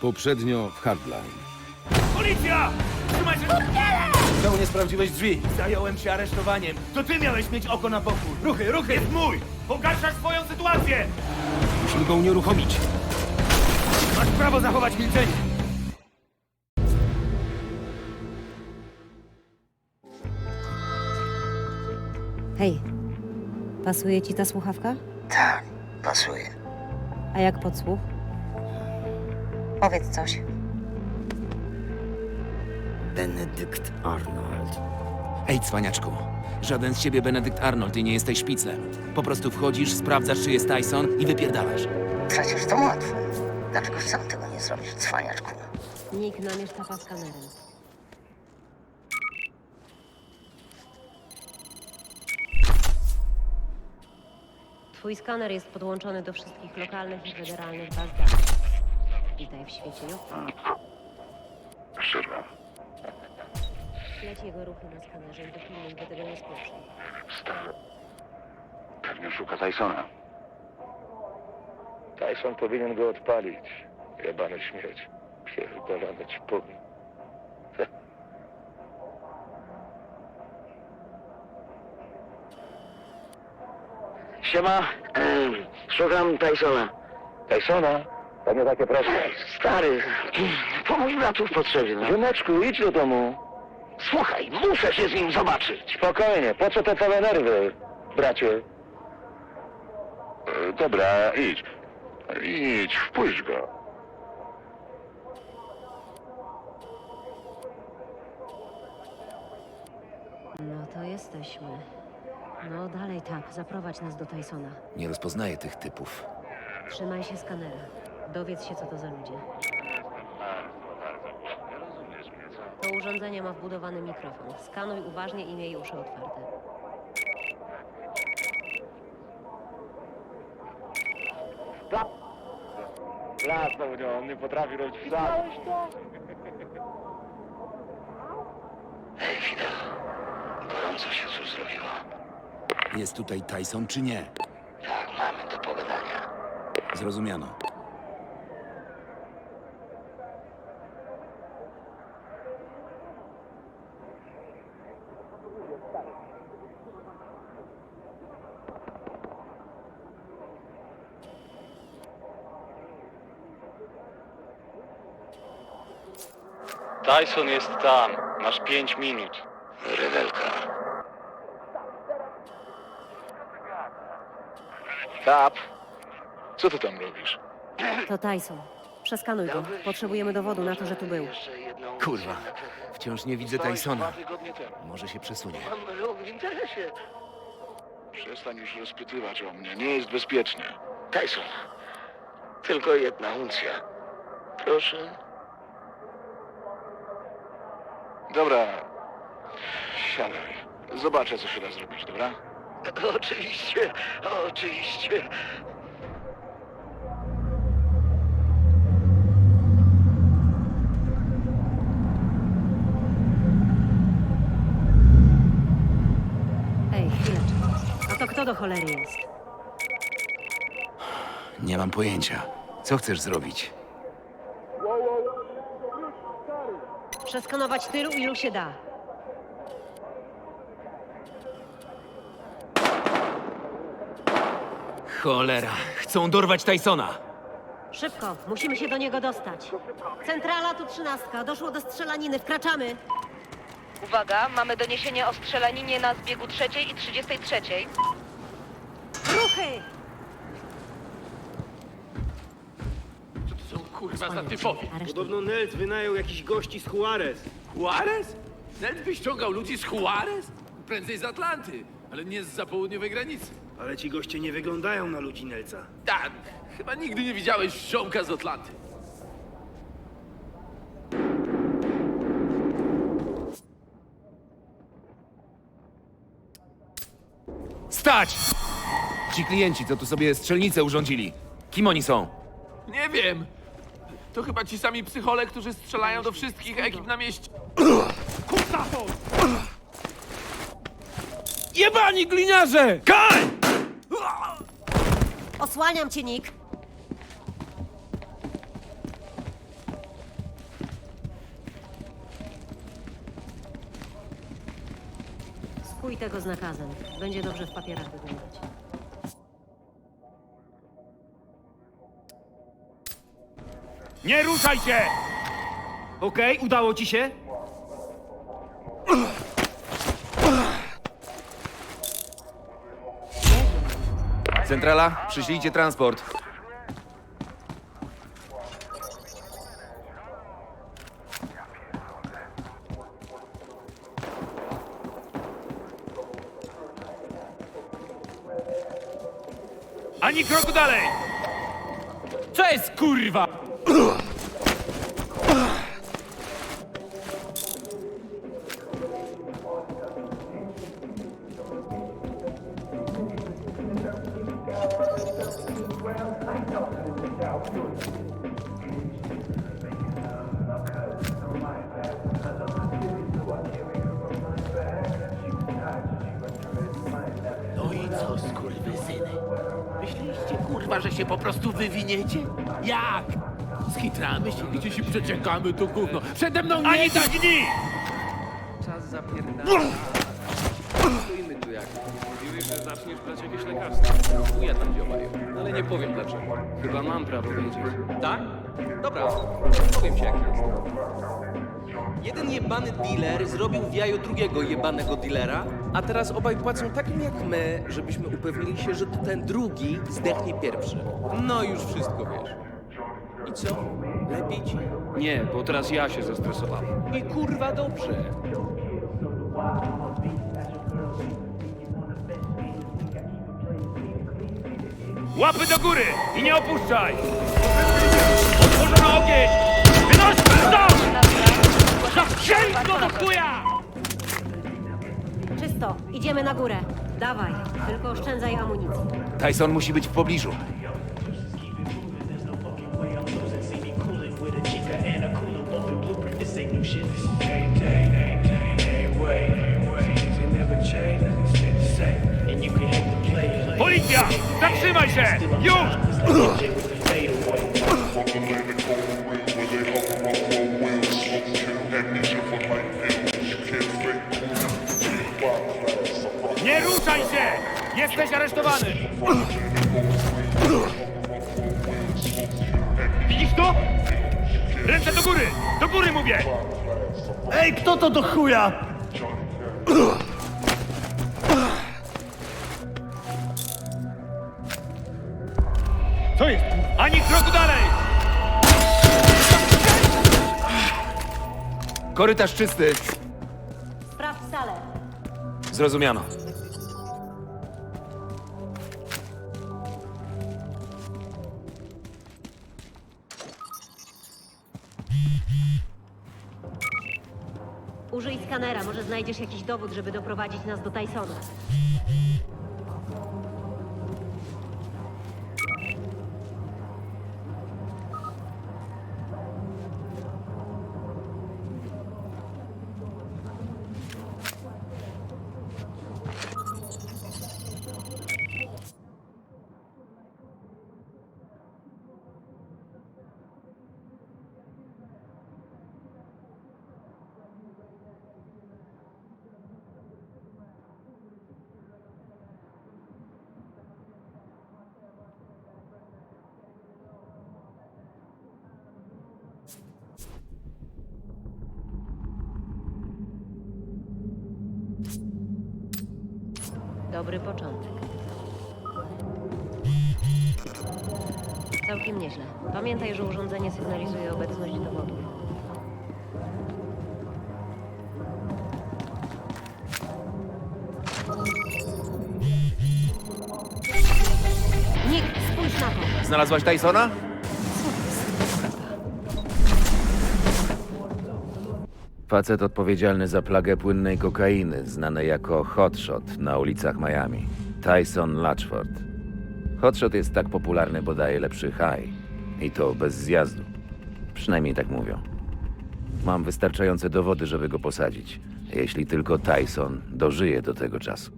Poprzednio w Hardline. Policja! Trzymaj się! Czemu nie sprawdziłeś drzwi? Zająłem się aresztowaniem. To ty miałeś mieć oko na pokój. Ruchy, ruchy! Jest mój! Pogarszasz swoją sytuację! Musimy go unieruchomić. Masz prawo zachować milczenie. Hej, pasuje ci ta słuchawka? Tak, pasuje. A jak podsłuch? Powiedz coś. Benedykt Arnold. Ej, cwaniaczku. Żaden z ciebie Benedykt Arnold i nie jesteś szpiclem. Po prostu wchodzisz, sprawdzasz, czy jest Tyson i wypierdalasz. Przecież to łatwe. Dlaczego sam tego nie zrobisz, cwaniaczku? Nick namierz tapa skanerem. Twój skaner jest podłączony do wszystkich lokalnych i federalnych baz danych. Witaj w świecie Jupi. Śledź jego ruchy na skanerze i dopilnuj, by tego nie spieprzył. Pewnie szuka Tysona. Tyson powinien go odpalić. Jebany śmierć. Pierdolony ci powiem. Siema, em, szukam Tysona. Tysona? To nie takie proste. Stary, pomóż bratu w potrzebie, no. Ziomeczku, idź do domu. Słuchaj, muszę się z nim zobaczyć. Spokojnie, po co te całe nerwy, bracie? E, Dobra, idź. Idź, wpuść go. No to jesteśmy. No dalej tak, zaprowadź nas do Tysona. Nie rozpoznaję tych typów. Trzymaj się skanera. Dowiedz się, co to za ludzie. To urządzenie ma wbudowany mikrofon. Skanuj uważnie i miej uszy otwarte. Lasnął nią, on nie potrafi robić wcale. Ej, Fidel, gorąco się tu zrobiło. Jest tutaj Tyson czy nie? Tak, mamy do pogadania. Zrozumiano. Tyson jest tam. Masz pięć minut. Rewelka. Kap, co ty tam robisz? To Tyson. Przeskanuj go. Potrzebujemy dowodu na to, że tu był. Kurwa. Wciąż nie widzę Tysona. Może się przesunie. Mam ruch w interesie. Przestań już rozpytywać o mnie, nie jest bezpiecznie. Tyson, tylko jedna uncja. Proszę. Dobra, siadaj. Zobaczę, co się da zrobić, dobra? Oczywiście, oczywiście. Ej, chwileczkę. A to kto do cholery jest? Nie mam pojęcia. Co chcesz zrobić? Przeskanować tylu, ilu się da. Cholera. Chcą dorwać Tysona. Szybko, musimy się do niego dostać. Centrala tu trzynastka. Doszło do strzelaniny. Wkraczamy. Uwaga, mamy doniesienie o strzelaninie na zbiegu trzeciej i 33. Ruchy! Co to są kurwa za? Aresztuj. Podobno Nels wynajął jakiś gości z Juarez. Juarez? Ned wyściągał ludzi z Juarez? Prędzej z Atlanty, ale nie z południowej granicy. Ale ci goście nie wyglądają na ludzi Nelca. Tak, chyba nigdy nie widziałeś ziomka z Atlanty. Stać! Ci klienci, co tu sobie strzelnicę urządzili. Kim oni są? Nie wiem. To chyba ci sami psychole, którzy strzelają do wszystkich ekip na mieście. Kutafon! Jebani gliniarze! Kaj! Osłaniam cię, Nick. Spój tego z nakazem. Będzie dobrze w papierach wyglądać. Nie ruszaj się! Okej, udało ci się? Centrala, przyślijcie transport. Ani kroku dalej! Co jest kurwa? Że się po prostu wywiniecie? Jak? Skitramy się, gdzieś i przeciekamy to gówno. Przede mną nie Ani da... drgnij! Czas zapierdala. Stoimy tu jak. Mówiłeś, że zaczniesz brać jakieś lekarstwa. Chuja tam działają. Ale nie powiem dlaczego. Chyba mam prawo wiedzieć. Tak? Dobra, powiem ci jak jest. Jeden jebany dealer zrobił w jaju drugiego jebanego dealera, a teraz obaj płacą takim jak my, żebyśmy upewnili się, że to ten drugi zdechnie pierwszy. No już wszystko wiesz. I co? Lepiej ci? Nie, bo teraz ja się zestresowałem. I kurwa dobrze. Łapy do góry i nie opuszczaj! Otworzono ogień! Idziemy na górę. Dawaj. Tylko oszczędzaj amunicji. Tyson musi być w pobliżu. Policja! Zatrzymaj się! Już! Ruszaj się! Jesteś aresztowany! Widzisz to? Ręce do góry! Do góry mówię! Ej, kto to do chuja? Co jest? Ani kroku dalej! Korytarz czysty. Sprawdź salę. Zrozumiano. Skanera. Może znajdziesz jakiś dowód, żeby doprowadzić nas do Tysona. Dobry początek. Całkiem nieźle. Pamiętaj, że urządzenie sygnalizuje obecność dowodów. Nick, spójrz na to. Znalazłaś Tysona? Facet odpowiedzialny za plagę płynnej kokainy, znany jako Hotshot na ulicach Miami. Tyson Latchford. Hotshot jest tak popularny, bo daje lepszy high. I to bez zjazdu. Przynajmniej tak mówią. Mam wystarczające dowody, żeby go posadzić. Jeśli tylko Tyson dożyje do tego czasu.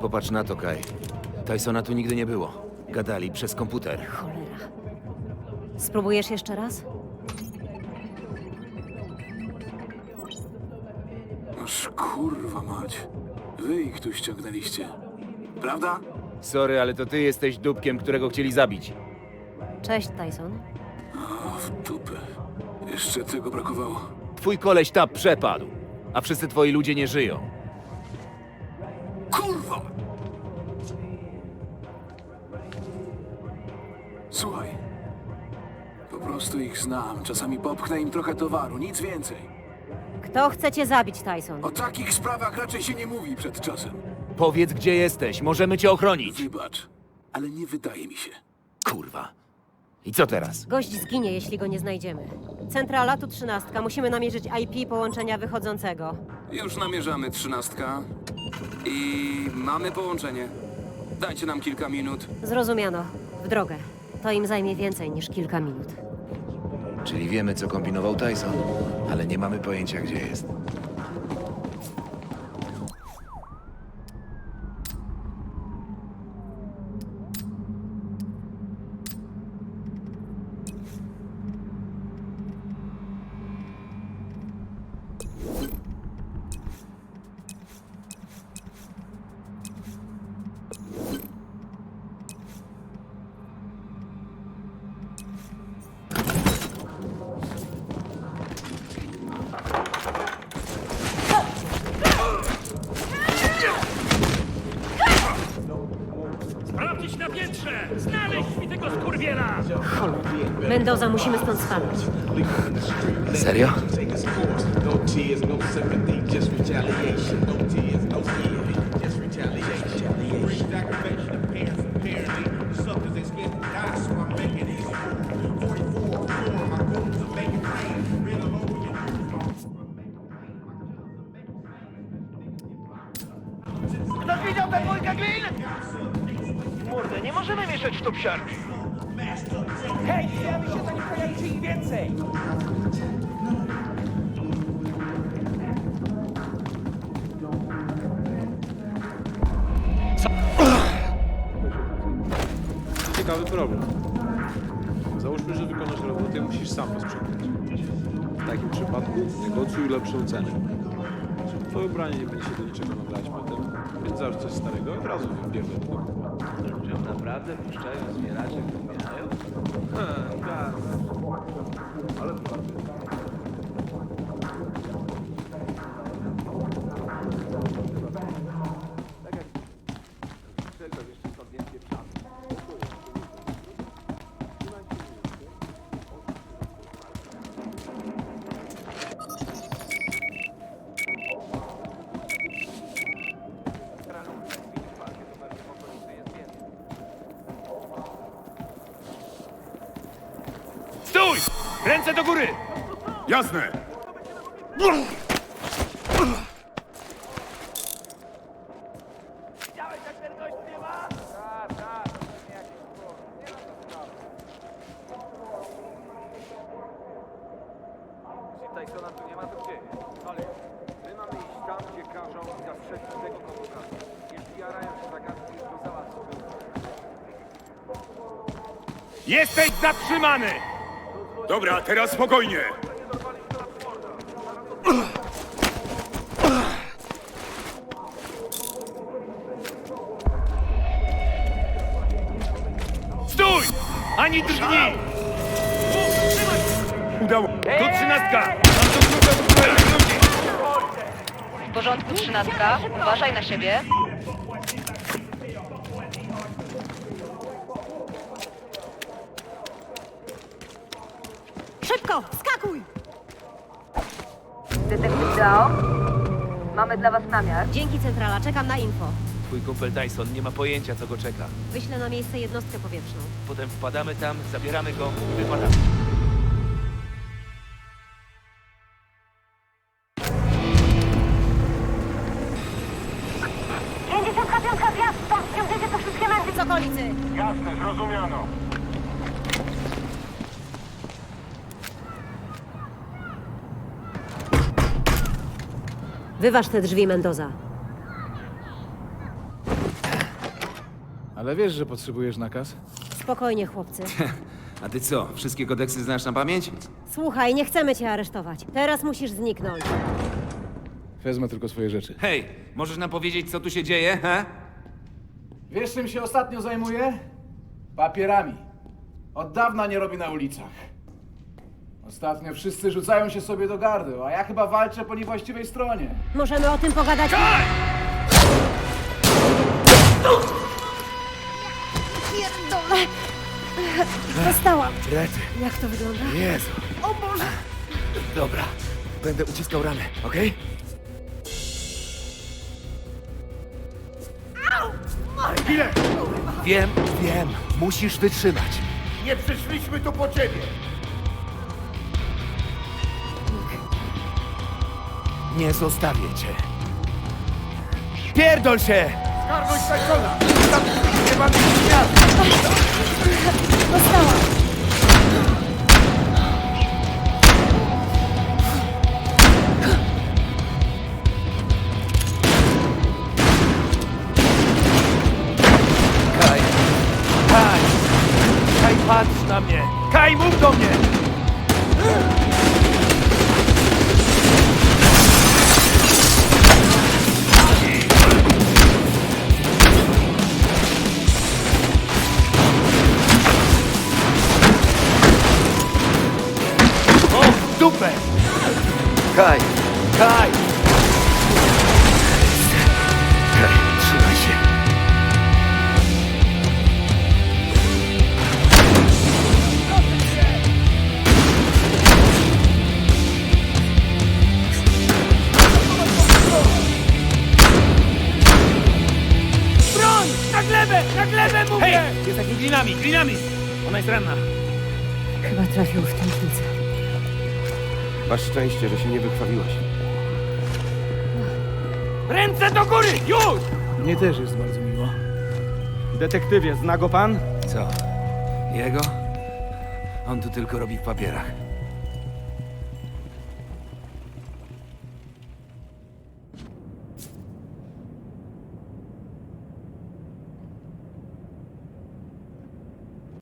Popatrz na to, Kai. Tysona tu nigdy nie było. Gadali przez komputer. Spróbujesz jeszcze raz? Noż kurwa mać. Wy ich tu ściągnęliście. Prawda? Sorry, ale to ty jesteś dupkiem, którego chcieli zabić. Cześć, Tyson. O, w dupę. Jeszcze tego brakowało. Twój koleś tap przepadł, a wszyscy twoi ludzie nie żyją. Prostu ich znam. Czasami popchnę im trochę towaru, nic więcej. Kto chce cię zabić, Tyson? O takich sprawach raczej się nie mówi przed czasem. Powiedz, gdzie jesteś, możemy cię ochronić. Wybacz, ale nie wydaje mi się. Kurwa. I co teraz? Gość zginie, jeśli go nie znajdziemy. Centrala tu trzynastka. Musimy namierzyć IP połączenia wychodzącego. Już namierzamy trzynastka i mamy połączenie. Dajcie nam kilka minut. Zrozumiano. W drogę. To im zajmie więcej niż kilka minut. Czyli wiemy, co kombinował Tyson, ale nie mamy pojęcia, gdzie jest. Mendoza, musimy stąd spadać. Serio? Widział tę dwójkę glin? Kurde, nie możemy mieszać w to psiarki. Wykonasz robotę musisz sam posprzątać. W takim przypadku negocjuj lepszą cenę. Twoje ubranie nie będzie się do niczego nadawać potem, więc zawsze coś starego od razu wybierze do kupa. Naprawdę puszczają zbieraczy, umierają? tak. Ale Ręce do góry! Jasne! Tysona tu nie ma, to gdzie? Ale my mamy iść tam, gdzie każą i zastrzelić tego, kogo każą. Jeśli jarają się zagadki, to. Jesteś zatrzymany! Dobra, teraz spokojnie. Stój! Ani drgnij! Udało. To trzynastka! Mam! W porządku, trzynastka. Uważaj na siebie. Szybko! Skakuj! Detektyw Dao. Mamy dla was namiar. Dzięki, Centrala. Czekam na info. Twój kumpel Tyson nie ma pojęcia, co go czeka. Wyślę na miejsce jednostkę powietrzną. Potem wpadamy tam, zabieramy go i wypadamy. Wyważ te drzwi, Mendoza. Ale wiesz, że potrzebujesz nakaz? Spokojnie, chłopcy. A ty co, wszystkie kodeksy znasz na pamięć? Słuchaj, nie chcemy cię aresztować. Teraz musisz zniknąć. Wezmę tylko swoje rzeczy. Hej, możesz nam powiedzieć, co tu się dzieje, he? Wiesz, czym się ostatnio zajmuję? Papierami. Od dawna nie robię na ulicach. Ostatnio wszyscy rzucają się sobie do gardeł, a ja chyba walczę po niewłaściwej stronie. Możemy o tym pogadać. Pierdolę! Dostałam. Rety, Jak to wygląda? Jezu. O Boże! Dobra, będę uciskał ranę, okej? Chwilę! Wiem, wiem, musisz wytrzymać. Nie przyszliśmy tu po ciebie! Nie zostawię cię. Pierdol się! Tam nie mam dnia! Dostałam. Kaj! Kaj! Kaj, patrz na mnie! Kaj, mów do mnie! Na glebę mówię! Hej! Jest takimi glinami, glinami! Ona jest ranna. Chyba trafił w tętnicę. Masz szczęście, że się nie wykrwawiłaś. Ręce do góry! Już! Mnie też jest bardzo miło. Detektywie, zna go pan? Co? Jego? On tu tylko robi w papierach.